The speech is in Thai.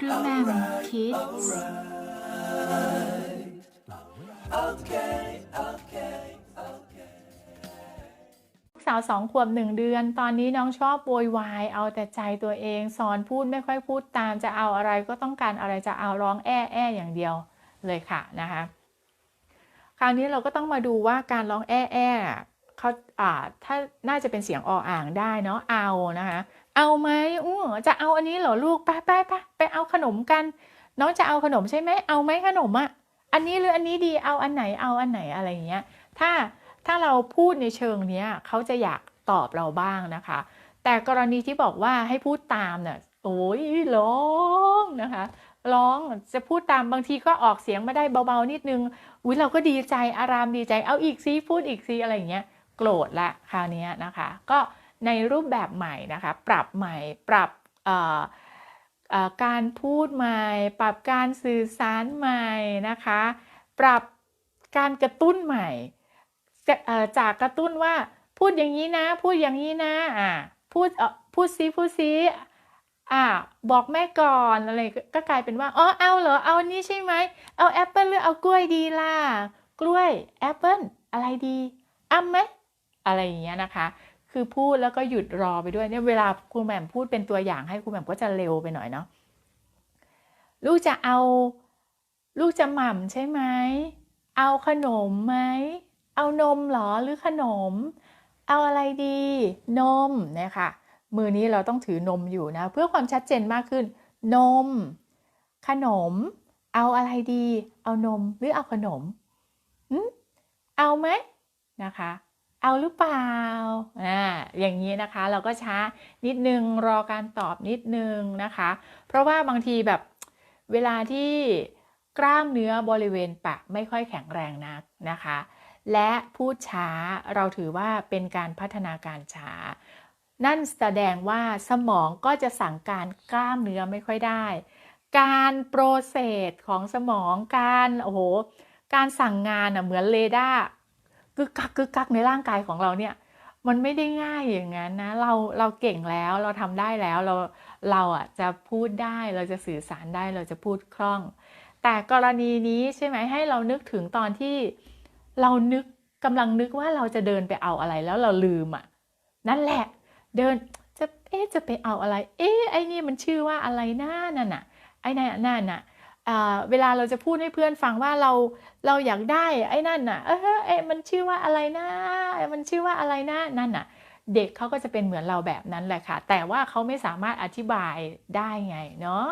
คือแมมคิดสาวสองขวบหนึ่งเดือน ตอนนี้น้องชอบโวยวาย เอาแต่ใจตัวเอง สอนพูดไม่ค่อยพูดตาม จะเอาอะไรก็ต้องการอะไรจะเอาร้องแอ้แอ้อย่างเดียวเลยค่ะนะคะคราวนี้เราก็ต้องมาดูว่าการร้องแอ้แอ้เขาอ่าถ้าน่าจะเป็นเสียงออ่างได้เนาะเอานะคะ เอาไหมอู้จะเอาอันนี้เหรอลูกไปไปไปไปเอาขนมกัน น้องจะเอาขนมใช่ไหมเอาไหมขนมอะอันนี้หรืออันนี้ดีเอาอันไหนเอาอันไหนอะไรอย่างเงี้ย ถ้าถ้าเราพูดในเชิงเนี้ยเขาจะอยากตอบเราบ้างนะคะ แต่กรณีที่บอกว่าให้พูดตามเนี่ยโอ้ยร้องนะคะร้องจะพูดตามบางทีก็ออกเสียงไม่ได้เบาๆนิดนึงอุ้ยเราก็ดีใจอารามดีใจเอาอีกซิพูดอีกซิอะไรอย่างเงี้ยโกรธละคราวนี้นะคะ ก็ ในรูปแบบใหม่นะคะ ปรับใหม่ ปรับการพูดใหม่ ปรับการสื่อสารใหม่นะคะ ปรับการกระตุ้นใหม่ จากกระตุ้นว่าพูดอย่างนี้นะ พูดอย่างนี้นะอ่าพูดพูดซิพูดซิอ่าบอกแม่ก่อนอะไรก็กลายเป็นว่าอ๋อเอาเหรอเอานี้ใช่ไหมเอาแอปเปิลหรือเอากล้วยดีล่ะกล้วยแอปเปิลอะไรดีอ้ำไหมอะไรอย่างเงี้ยนะคะ คือพูดแล้วก็หยุดรอไปด้วยเนี่ยเวลาครูแหม่มพูดเป็นตัวอย่างให้ครูแหม่มก็จะเร็วไปหน่อยเนาะลูกจะเอาลูกจะหม่ำใช่ไหมเอาขนมไหมเอานมหรอหรือขนม เอาอะไรดี นมเนี่ยค่ะ มือนี้เราต้องถือนมอยู่นะ เพื่อความชัดเจนมากขึ้น นม ขนม เอาอะไรดี เอานมหรือเอาขนมอืมเอาไหมนะคะ เอาหรือเปล่าอ่าอย่างนี้นะคะเราก็ช้านิดนึงรอการตอบนิดนึงนะคะ เพราะว่าบางทีแบบเวลาที่กล้ามเนื้อบริเวณปากไม่ค่อยแข็งแรงนักนะคะ และพูดช้าเราถือว่าเป็นการพัฒนาการช้า นั่นแสดงว่าสมองก็จะสั่งการกล้ามเนื้อไม่ค่อยได้ การโปรเซสของสมองการโอ้โหการสั่งงานเหมือนเรดาร์ กึกกักกึกกักในร่างกายของเราเนี่ยมันไม่ได้ง่ายอย่างนั้นนะ เราเราเก่งแล้วเราทำได้แล้วเราเราอะจะพูดได้เราจะสื่อสารได้เราจะพูดคล่อง แต่กรณีนี้ใช่ไหมให้เรานึกถึงตอนที่เรานึกกำลังนึกว่าเราจะเดินไปเอาอะไรแล้วเราลืมอะนั่นแหละเดินจะเอ๊จะไปเอาอะไร เอ๊ไอ้นี่มันชื่อว่าอะไรนะนั่นน่ะไอ้นั่นน่ะนั่นน่ะ เวลาเราจะพูดให้เพื่อนฟังว่าเราเราอยากได้ไอ้นั่นน่ะ เออเอ๊ะมันชื่อว่าอะไรนะ มันชื่อว่าอะไรนะนั่นน่ะ เด็กเขาก็จะเป็นเหมือนเราแบบนั้นแหละค่ะ แต่ว่าเขาไม่สามารถอธิบายได้ไงเนาะ